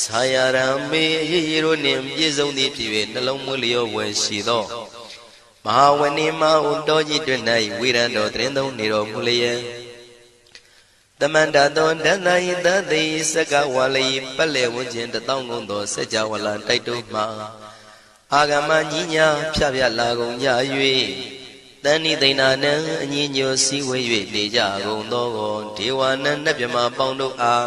ဆာယရံမေအရေးရတို့နှင့်ပြည့်စုံသည်ဖြစ်၍နှလုံးမွေးလျောဝယ်ရှိသောမဟာဝဏိမဟုတော်ကြီးတွင်၌ဝိရံတော်တရင်သုံးနေတော်မူလျက်တမန္တသောဒန္တယိတသိစကဝါလိပက်လေဝန်းကျင်တထောင်ကုန်သောစัจ java လာတိုက်တို့မှာအာဂမညီညာဖြဖြလာကုန်ကြ၍တဏိသိဏနံအညီညွတ်စည်းဝေး၍နေကြကုန်သောဒေဝနံနတ်မြမပေါင်းတို့အား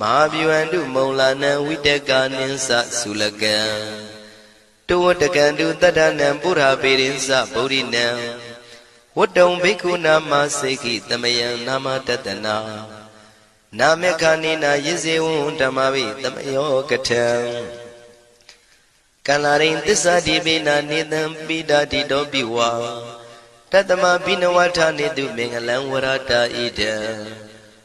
မဟာဗျဝန္တုမုံလာနံဝိတကာနိသသုလကံတဝတကံတုတတ္ထနံပုရာပေရိသဗုဒ္ဓိနံဝတ္တုံဘိက္ခုနာမစေကိတမယံနာမတတနာနာမေခာနိနာယဇေဝံဓမ္မဝိတမယောကထံကန္လာရိန်သစ္စာတိပိနာနေတံပိဒာတိတောပိဝါတတမဘိနဝထာနေတုမင်္ဂလံဝရတာဣဒံ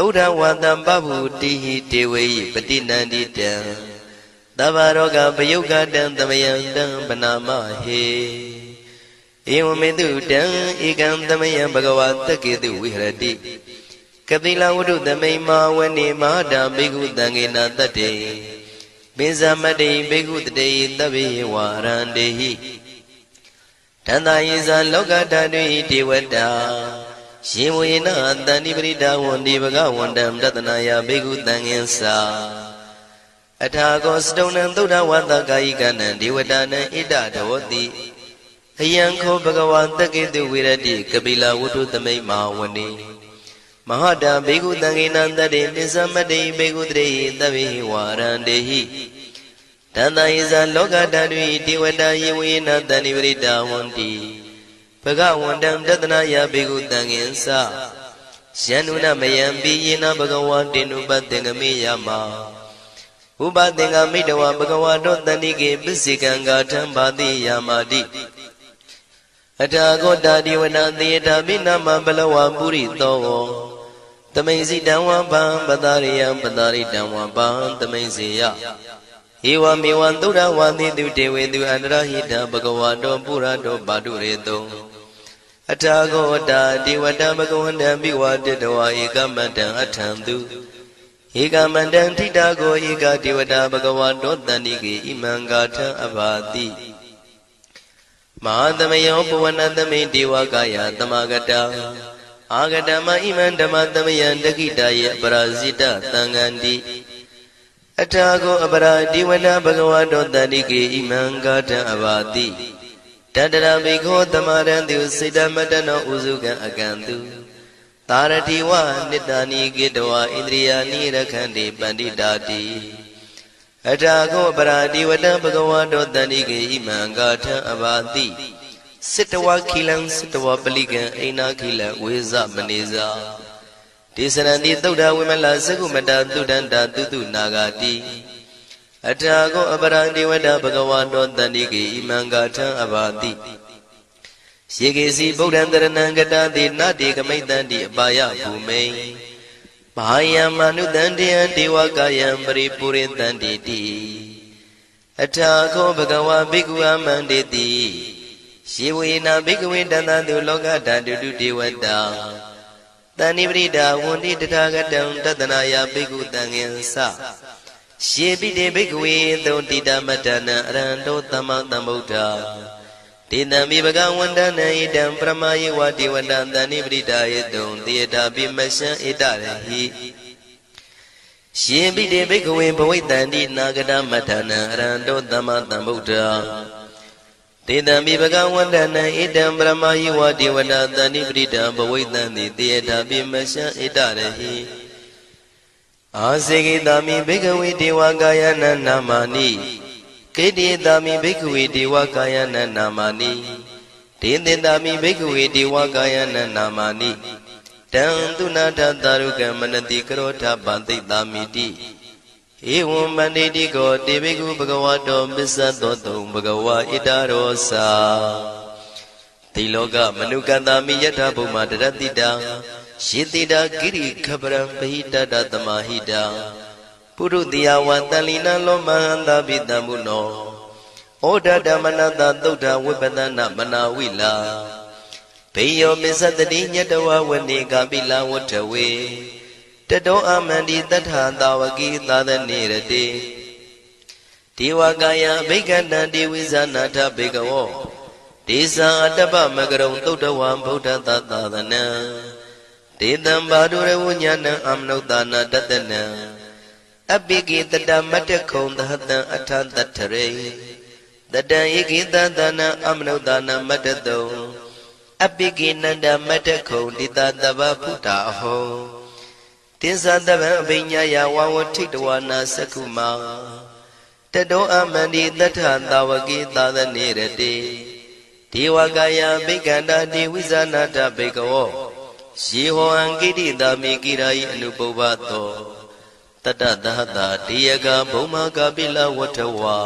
သုဒ္ဓဝတံပဗုတိဟိတေဝေယပတိနန္တိတံသဗ္ဗရောဂပယုတ်ကတံသမယံတံပနာမဟေဧဝမေတုတံဧကံသမယံဘဂဝတက္ကေတုဝိဟရတိကပိလဝတ္ထုသမိန်မာဝနေမဟာတံဘိက္ခုတံဃေနတတ္တေပိဇမတိဘိက္ခုတတေသဗ္ဗေဝရန္တေဟိတန္တာယေဇာလောကဓာတုဣဒေဝတာ ရှင်ဝေနတန္တိပရိဒဝန္ဒီဘဂဝန္တံတတနာယဘိက္ခုတံငင်္စာအထာကောစတုံနံသုဒ္ဓဝတ္တကာယိကနံဒေဝတာနံဣဒဒဝတိအယံခောဘဂဝါတက္ကေတုဝိရတိကပိလဝတ္ထုသမိတ်မာဝနေမဟာတာဘေကုတံငေနံတတေပိသမတေဘေကုတရေသဗ္ဗေဝါရန္တေဟိတန္တယေဇာလောကဓာတုတေဝတာယေဝေနတန္တိပရိတာဝန္တိ ဘဂဝန္တံတတနာယဘေကုတံငင်္စယန္နုနမယံပိယေနဘဂဝါတေနုပတ္တေငမေယမဥပသင်္ကမိတဝဘဂဝါတောတန္တိကေပစ္စေကံဂါထံဘာတိယာမာတိအထာဂောတာဒီဝနာသေတာမိနာမဘလဝပုရိသောသမိန်စီတံဝံပံပတာရိယံပတာရိတံဝံပံသမိန်စီယ ဧဝမေဝံသုဒ္ဓဝါတိတုတေဝေတုအန္တရဟိတဘဂဝါတောပုရတောပါတုရေတောအထာဂောတာဒီဝတံဘဂဝန္တံမိဝါတတဝါဧကမတံအထံသူဧကမန္တံထိတာကိုဧကဒေဝတာဘဂဝါတောတန္တိကေဣမံဂါထံအဘာတိမဟာသမယောပဝနသမိဒေဝကာယသမဂတအာဂတမဣမံဓမ္မသမယံတခိတယေပရာဇိတသံဃန္တိ အထာကိုအပရာဒီဝနဘဂဝတောတန္တိကေဣမံဂါထံအဘာတိတတရဘိခောသမရံတုစေတမတနောဥစုကံအကံတုသာရတိဝနိတ္တနိကေတဝဣန္ဒြိယာနိရခန္တိပန္တိတာတိအထာကောပရာတိဝတံဘဂဝါတောတန္တိကေဣမံဂါထံအဘာတိစိတဝခိလံစိတဝပလိကံအိနာခိလံဝေဇမနေဇာ ဒေသရဏိသုဒ္ဓဝိမလသကုမတသုဒန္တာတုတုနာဂာတိအထာကောအပရာတိဝတံဘဂဝါတောတန္တိကေဣမံဂါထံအဘာတိယေကေစီဗုဒ္ဓံတရဏံကတတိနတေကမိတ္တံတိအပါယဘူမိန်ဘာယံမနုတံတယံဒေဝကာယံပရိပုရိတံတိတိအထာခောဘဂဝါဘိက္ခုအမန္တေတိယေဝေနာဘိက္ခဝေတန္တတုလောကဓာတုတုဒေဝတာ တဏိပရိဒာဝန္တိတထာဂတံတတနာယဘိက္ခုတံငင်္စရှေပိတေဘိက္ခဝေသုံတိတမတ္တနံအရဟံတောသမ္မာသမ္ဗုဒ္ဓတေတံမိဘဂဝန္တနံဣတံပရမယေဝတိဝတံတဏိပရိဒါယေတုံတေတာပိမရှံဣတရဟိရှင်ပိတေဘိက္ခဝေဘဝိတံတိနာဂတမထနံအရဟံတောသမ္မာသမ္ဗုဒ္ဓ တေတံမိဘဂဝန္တနံဣတံပရမယေဝတိဝတံတဏိပရိဒံဘဝိတံတိတေတာပိမရှံဣတရဟိအာစေကိတာမိဘိက္ခဝေဒေဝကာယနာနာမာနိကေတိတာမိဘိက္ခဝေဒေဝကာယနာနာမာနိဒေသင်တာမိဘိက္ခဝေဒေဝကာယနာနာမာနိတံသူနာထသာရုကမနတိကရောထပန္တိတာမိတိ ဧဝံမန္တိတိကောတေဘိက္ခုဘဂဝတောမစ္ဆသောတုံဘဂဝါဣတရောစာတိလောကမနုကတာမိယထာဘုမတရတိတာယေတိတာကိရိခပရံပဟိတတသမာဟိတာပုရုတိယဝတန်လီနလောမဟန္တာပိတံမုနောဩဒဓမ္မနတသုဒ္ဓဝိပဒနာမနာဝိလာဘေယောမစ္စတတိညတဝဝနေကပိလဝတ္ထဝေ တတောအမန္တိတထသာဝကိသာသနေရတိဒေဝကာယဘိက္ခန္တံဒေဝိဇာနာထဘေကဝောဒေဇာအတ္တပမကရုံသုတ်တဝံဗုဒ္ဓသာသသနံဒေတံဘာဒုရဝဉာဏံအမနုဿာနာတတနံအပိကိတတမတ္တခုံသဟတံအထတထရေတတံဧကိတသနံအမနုဿာနာမတ္တတုံအပိကိနန္ဒမတ္တခုံတိတတဗဗုဒ္ဓအဟော တင်္ဇတဗံအဘိညာယဝဝထိတဝနာသက္ခုမာတတောအမန္တိတထသာဝကိသာသနေရတိဒေဝကာယဘိက္ခန္တာဒေဝိဇာနာတဘေကဝောယေဟောအံကိတိတာမိကိရာယအနုပုဗ္ဗသောတတသဟတာတေယကဘုံမာကပိလဝတ္ထဝါ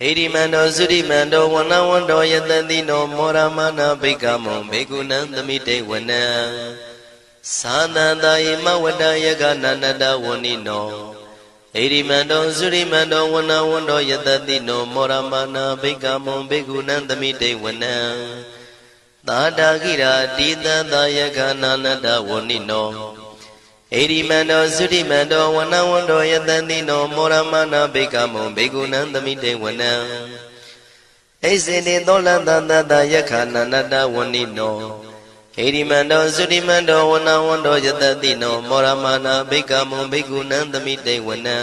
ဣရိမန္တောသုရိမန္တောဝနဝန္တောယတတိနောမောရမနာဘိကမောဘေကုဏံသမိတေဝနံ သာနန္တယမဝတ္တယကနန္တဝဏိနောဣရိမန္တောသုရိမန္တောဝနဝန္တောယတတိနောမောရမနာဘိကမောဘေကုဏံသမိတေဝနံသာတာကိရာတိတသာယကနာနတဝဏိနောဣရိမန္တောသုတိမန္တောဝနဝန္တောယတန်တိနောမောရမနာဘေကမုံဘေကုဏံသမိတေဝနံဣစေတိသောလတတတယခာနာနတဝဏိနော ဣရိမန္တောသုတိမန္တောဝနဝန္တောယတတိနောမောရမနာဘေကမုံဘေကုဏံသမိတေဝနံ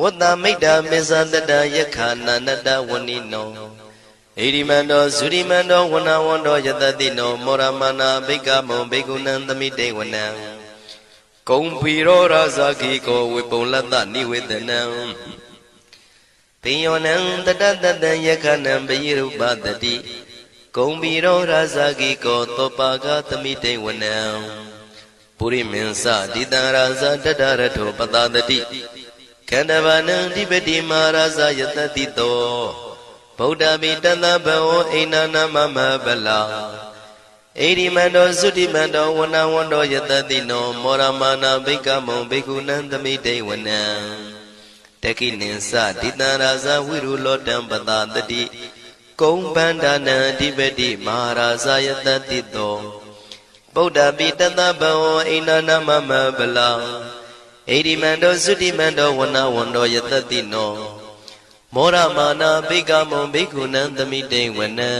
ဝတ္တမိတ္တမစ္ဆတတယခာနာနတဝဏိနောဣရိမန္တောဇုရိမန္တောဝနဝန္တောယတတိနောမောရမနာဘိကမုံဘေကုဏံသမိတေဝနံကုံဖီရောရာဇာကိကောဝေပုံလတ္တနိဝေဒနံပိယောနံတတတတံယခနံပယိရုပတတိ ကုံဖီရောရာဇာကိကောသောပါကသမိတေဝနံပုရိမင်းစဒီတံရာဇာတတရထောပတတတိခန္ဓဗာနံဒီပတိမာရာဇာယတတိတောဗုဒ္ဓမိတသဘဝအိနာနာမမဗလာဣရိမန္တောသုတိမန္တောဝနဝန္တောယတတိနော မောရမာနာဘိကမုံဘိက္ခုနံသမိတေဝနံတကိနိသဒိတံရာဇဝိရုလောတံပတာတတိ ကုံဗန္ဒနံအဓိပတိမဟာရာဇယတတိတောဗုဒ္ဓပိတသဘဝအိနာနာမမဗလာဣရိမန္တောသုတိမန္တောဝနဝန္တောယတတိနောမောရမာနာဘိကမုံဘိက္ခုနံသမိတေဝနံ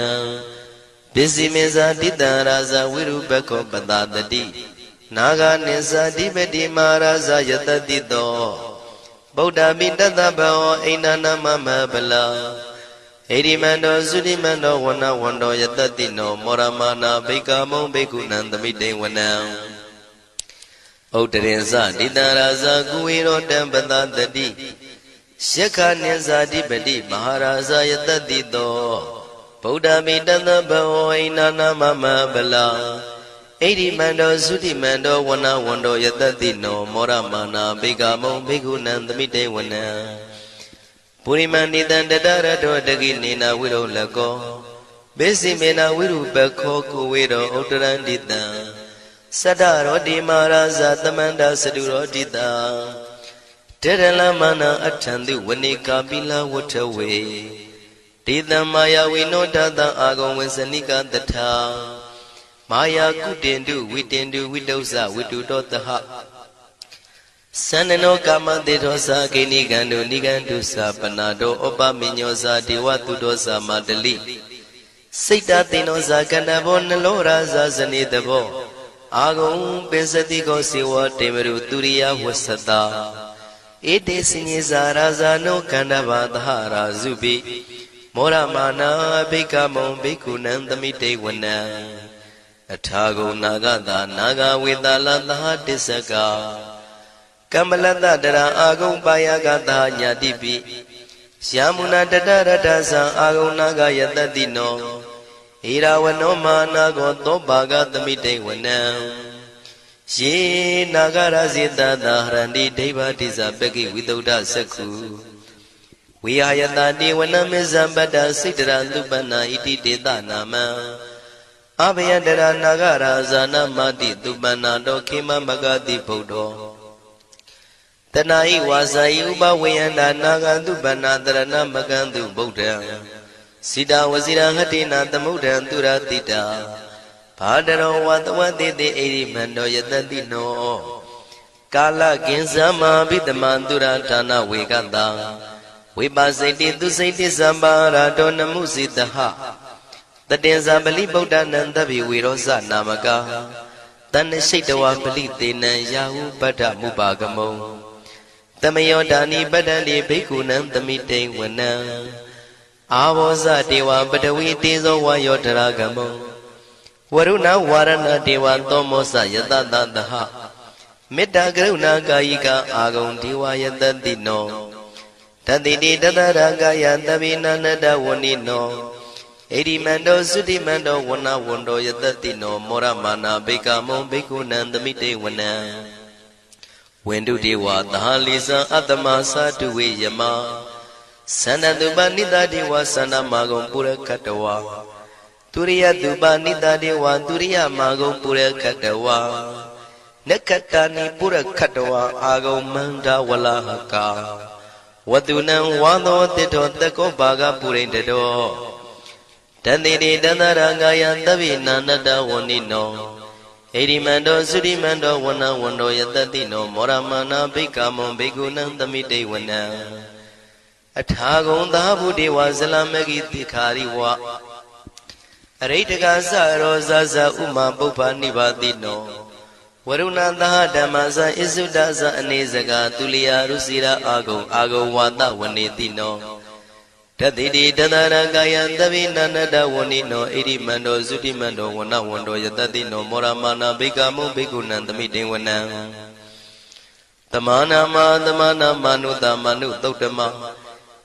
ပစ္စည်းမေဇာတိတံရာဇဝိရုပခောပတတတိနာဂာနိသတိပတိမာရာဇယတတိတောဗုဒ္ဓမိတတဘောအိန္ဒနာမမဗလာ ဣရိမန္တောသုတိမန္တောဝနဝန္တောယတတိနောမောရမာနာဘိကမုံဘိက္ခုနံသမိတေဝနံဥဒ္ဒရင်ဇတိတံရာဇကုဝေရောတံပတတတိယက္ခနိဇာတိပတိမဟာရာဇယတတိတောဗုဒ္ဓမိတသဘဝိနာနာမမဗလာဣတိမန္တောသုတိမန္တောဝနဝန္တောယတတိနောမောရမာနာဘေကမုံဘေကုဏံသမိတေဝနံ ပုရိမန္တိတံတတရတောတကိနေနာဝိရုလကောဘေစီမေနာဝိရုပခောကုဝေရောဥတ္တရန္တိတံသတ္တရောတိမာရာဇသမန္တာစတုရောတိတံတေရလမနာအထံတိဝနေကာပိလဝထဝေဒေတံမာယဝိနောတတံအာဂုံဝေစနိကတထာမာယာကုတင်တုဝိတင်တုဝိတုဇဝိတုတောတဟ သန္နနောကာမတေသောသာဂိနိကံတုနိကံတုသာပနာတောဩပမညောသာဒေဝတုတောသာမတလိစိတ်တသိနောသာကန္တဘောနလောရာဇာဇနေတဘောအာဂုံပင်စတိကောစေဝတေမရုသူရိယဝဆတာဧတေစညေဇာရာဇာနောကန္တဘာသဟရာဇုပိမောရမာနာဘိကမုံဘိက္ခုနံသမိတေဝနံအထာဂုံနာဂတာနာဂဝေတလသဟတစ္စက ကမ္မလတတရာအာဂုံပါယကတာညာတိပိယာမုနာတတရတသံအာဂုံနာဂယတတိနောဣရာဝနောမာနာကောသောပါကသမိတေဝနံယေနာဂရဇိတသာဟရန္တိဒိဗ္ဗတိဇပကိဝိတုဒ္ဓစက္ခုဝိဟာယတတိဝနမေဇံပတ္တစိတ္တရသုပနာဣတိတေတနာမံအဘယတရနာဂရာဇာနမတိသုပနာတောခေမမဂတိဗုဒ္ဓော တဏှာဤဝါစာဤဥပဝေယန္တာနာဂန္တုပဏတရဏမကန္တုဗုဒ္ဓံစိတာဝစီရဟတိနာသမုဒ္ဒံသူရတိတာဘာတရောဝတဝတိတိအိရိမန္တောယတတိနောကာလကင်ဇမဘိတမန္တုရဌာနဝေကတံဝိပါစိတိသူစိတိသံပါရာတောနမှုစိတဟတတင်္ဇာပလိဗုဒ္ဓနံတဗ္ဗေဝေရောဇနာမကတဏ္ဍရှိတဝပလိသေနံယာဟုပတ္ထမုပါကမုံ တမယောဒာနိပတ္တံဒီဘိက္ခုနံသမိတိဝနံအာဘောဇတေဝပတဝီတေဇောဝါယောတရာကမုံဝရုဏဝါရဏတေဝသောမောစယတတတဟမေတ္တာကရုဏာကာယိကအာဂုံဒေဝယတတိနောတတိတိတတရာကာယတပိနန္တဝဏိနောဣရိမန္တောသုတိမန္တောဝဏဝန္တောယတတိနောမောရမာနာဘေကမုံဘေကုဏံသမိတေဝနံ ဝင်တုဒေဝသဟာလီဇံအတ္တမသာတုဝေယမသန္တတုပနိတဒေဝသန္တမာကုံပုရခတဝါသူရိယတုပနိတဒေဝသူရိယမာကုံပုရခတဝါနက္ခတဏိပုရခတဝါအာဂုံမန္တဝလဟကာဝတုနံဝါသောတိထောတကောဘာကပုရိန္တတောတန်တိတေတန္တရာငာယံတဗိနန္တဝဏိနော ဣရိမန္တောသုရိမန္တောဝနဝန္တောယတတိနောမောရမနာဘိက္ခမံဘိက္ခုနံသမိတေဝနံအထာဂုံသာဗုဒေဝဇလမဂိတိခာရိဝအရိတကသရောဇဇဥမာပုပ္ပနိပါတိနောဝရုဏသဟဓမ္မဇဣစုဒဇအနေစကသူလျာရုစီရာအာဂုံအာဂုံဝါဒဝနေတိနော တတိတိတတရကာယံသဗိနန္တဝဏိနောဣရိမန္တောသုတိမန္တောဝနဝန္တောယတတိနောမောရမာနာဘိကမုဘိကုဏံသမိတေဝနံသမာနာမသမာနာမနုတမနုသုတ်တမ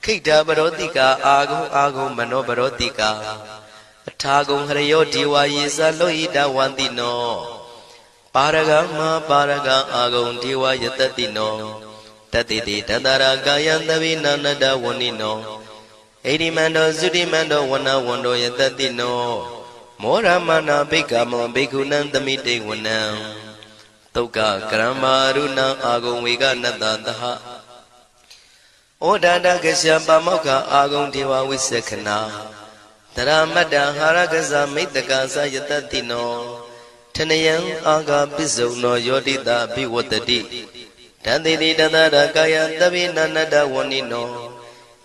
ခိတ္တပရောတိကာအာဂုံအာဂုံမနောပရောတိကာအထာဂုံဟရယောဒီဝါယေသလောဟိတဝန္တိနောပါရဂမပါရဂအာဂုံဒီဝါယတတိနောတတိတိတတရာကာယံသဗိနန္တဝဏိနော ဣရိမန္တောသုတိမန္တောဝနဝန္တောယတတိနောမောရမနာဘိက္ခမောဘိက္ခုနံသမိတေဝနံတုတ်ကကရမရုဏံအာဂုံဝေကနတသဟဩဒါတကရှပါမောက္ခအာဂုံဒေဝဝိသခနာတရမတ္တဟာရကဇမိတ္တကသယတတိနောထနယံအာဂပစ္စုံနောယောတိတာဘိဝတ္တိတန်တိတိတသရကာယတပိနန္တဝဏိနော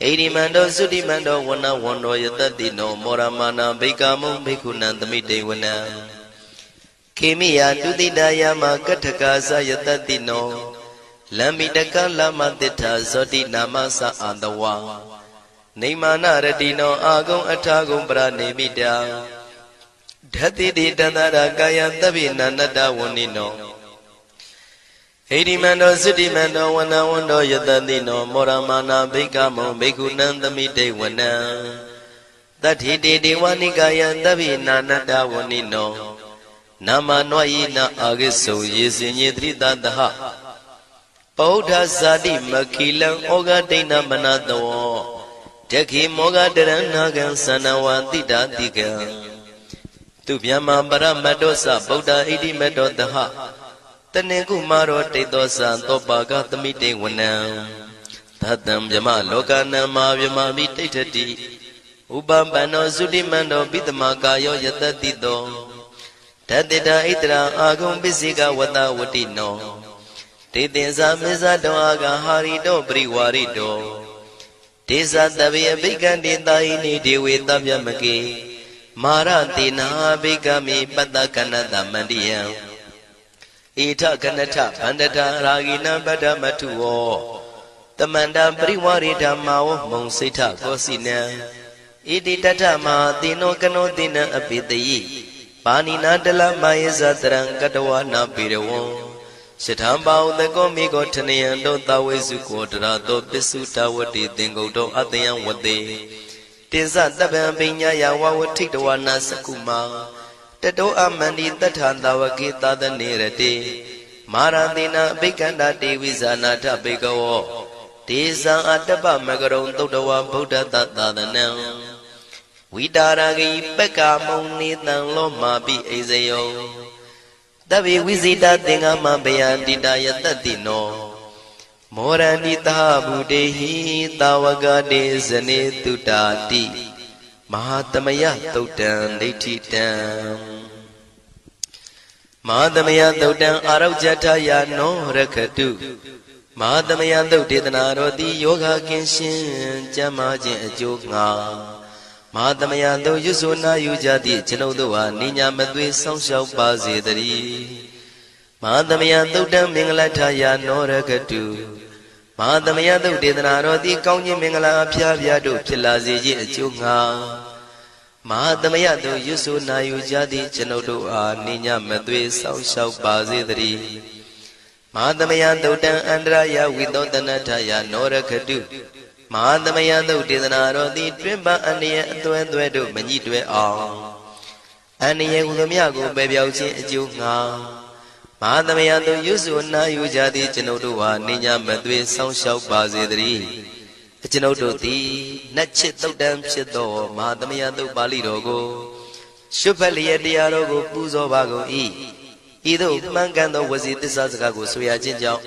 ဣရိမန္တောသုတိမန္တောဝနဝန္တောယတတိနောမောရမာနာဘိကာမုံဘိက္ခုနံသမိတေဝနံခေမိယတုတိတယမကထကာသယတတိနောလမ္မိတကလမတိထာဇောတိနာမသအာတဝါနေမာနရတိနောအာဂုံအထာဂုံပရနေမိတာဓတိတိတန္တရာကာယသဗ္ဗိနန္တဝဏိနော ဟိတိမန္တောသုတိမန္တောဝနဝန္တောယတတိနောမောရမာနာဘိကမောဘိက္ခုနံသမိတေဝနံတတိတေဒေဝနိကာယသဗ္ဗိနာနတဝဏိနောနာမနောယိနာအာဂိစုံယေစင်ညေတိတတဟပောဓဇာတိမခိလံဩဃဒိဏမနတောတခိမောဃတရဏကံသနဝတိတာတိကံသူမြမပရမတ္တောသဗုဒ္ဓဣတိမတ္တောတဟ တနေကုမာရောတိတ်သောသံသောပါကသမိတေဝနံသတ္တံမြမလောကနံမာမြမမိတိဋ္ဌတိဥပပန္နောသုတိမန္တောပိတမကာယောယတတိတောတတိတာဣတရာအာဂုံပစ္စေကဝတဝတိနောတေသင်္ဇာမေဇတောအာဂဟာရိတောပရိဝါရိတောဒေဇတဗေအဘိကံတေတာဟိနိဒေဝေတဗျမကေမာရတေနာဘိကမိပတ္တကနတမန္တိယံ ဣထကနထဗန္တတာရာဂိနံပတ္တမထုဝောတမန္တပရိဝရိဓမ္မာဝမုံစိဋ္ဌကောစီနံဣတိတထမဟာတိနောကနောတိနံအပိတယိပါဏိနာတလမယေဇတရံကတဝနာပိရဝံရှထံပါဥတကောမိကောထနယံတောသဝေစုကောတရာတောပစ္စုတဝတိသင်္ကုတ်တောအတယံဝတေတင်္စတပံပိညာယဝဝထိတဝနာစကုမာ တတောအမန္တိတထသဝကေသာသနေရတိမာရတိနာအဘိကန္တာတေဝိဇာနာထဘေကဝောဒေဇံအတ္တပမကရုံသုတ်တဝဗုဒ္ဓတသာသနံဝိတာရဂိပက္ကာမုံနေတံလောမာပိအိဇယောတဗေဝိဇိတသင်္ဃမဘယန္တိတယတတိနောမောရဏိတာဘူတေဟိတာဝကတေဇနေတုတာတိ မဟာသမယသုတ်တံဒိဋ္ဌိတံမဟာသမယသုတ်တံအာရုဇထယာနောရခတုမဟာသမယသုတ်ဒေသနာတော်သည်ယောဂကင်းရှင်းကျမ်းမာခြင်းအကျိုးငါမဟာသမယသုတ်ရွဆိုနာယူကြသည့်ကျွန်ုပ်တို့ဟာနိညာမသွေဆောင်းလျှောက်ပါစေတည်းမဟာသမယသုတ်တံမင်္ဂလထယာနောရခတု မဟာသမယသုတ်ဒေသနာတော်သည်ကောင်းခြင်းမင်္ဂလာအဖျားဖျားတို့ဖြစ်လာစေခြင်းအကျိုးငါမဟာသမယတို့ရွဆိုနာယူကြသည့်ကျွန်ုပ်တို့အားနိညာမသွေဆောင်းလျှောက်ပါစေတည်းမဟာသမယသုတ်တံအန္တရာယဝိသောတနထယာနောရခတုမဟာသမယသုတ်ဒေသနာတော်သည်တွင်ပအန္တရာအသွဲသွဲတို့မညှိတွဲအောင်အန္တရာဟုသမျှကိုပယ်ပြောက်ခြင်းအကျိုးငါ မဟာသမယတို့ရွစုနာယူကြသည့်ကျွန်ုပ်တို့ဟာနေညာမသွေဆောင်းလျှောက်ပါစေတည်းကျွန်ုပ်တို့သည်နတ်ချစ်တုတ်တံဖြစ်သောမဟာသမယတုတ်ပါဠိတော်ကိုရှုဖက်လျက်တရားတော်ကိုပူဇော်ပါကုန်၏ဤသို့မှန်ကန်သောဝစီသစ္စာစကားကိုဆိုရခြင်းကြောင့်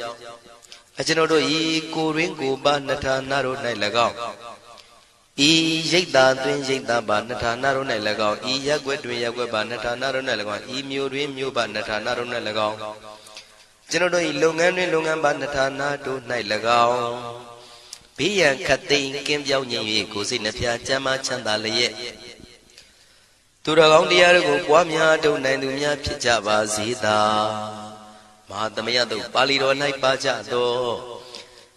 အကျွန်ုပ်တို့ဤကိုရင်းကိုပါနှထာနာတို့၌၎င်း ဤရိတ်တာတွင်ရိတ်တာပါနှထာနာတို့၌၎င်းဤရက်ွက်တွင်ရက်ွက်ပါနှထာနာတို့၌၎င်းဤမြို့တွင်မြို့ပါနှထာနာတို့၌၎င်းကျွန်ုပ်တို့ဤလုပ်ငန်းတွင်လုပ်ငန်းပါနှထာနာတို့၌၎င်းဘေးရန်ခတ်သိမ်းကင်းပြောင်းခြင်း၍ကိုယ်စိတ်နှဖျားချမ်းသာချမ်းသာလျက်သူတော်ကောင်းတရားတို့ကိုပွားများထုတ်နိုင်သူများဖြစ်ကြပါစေသာမဟာသမယတို့ပါဠိတော်၌ပါကြသော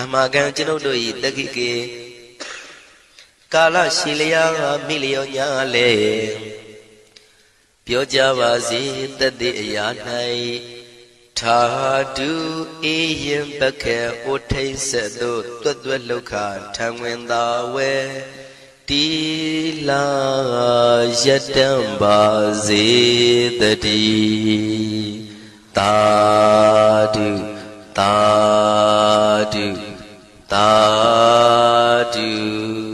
အမှားကံကျွန်ုပ်တို့၏တခိကေကာလရှိလျာမိလျောညာလေပြောကြပါစေတတိအရာ၌ထာတုအေယံပခေဩထိန်ဆက်သို့တွတ်တွတ်လောက်ခထံဝင်သာဝဲတီလာယတံပါစေတတိတာတုတာ သာဓု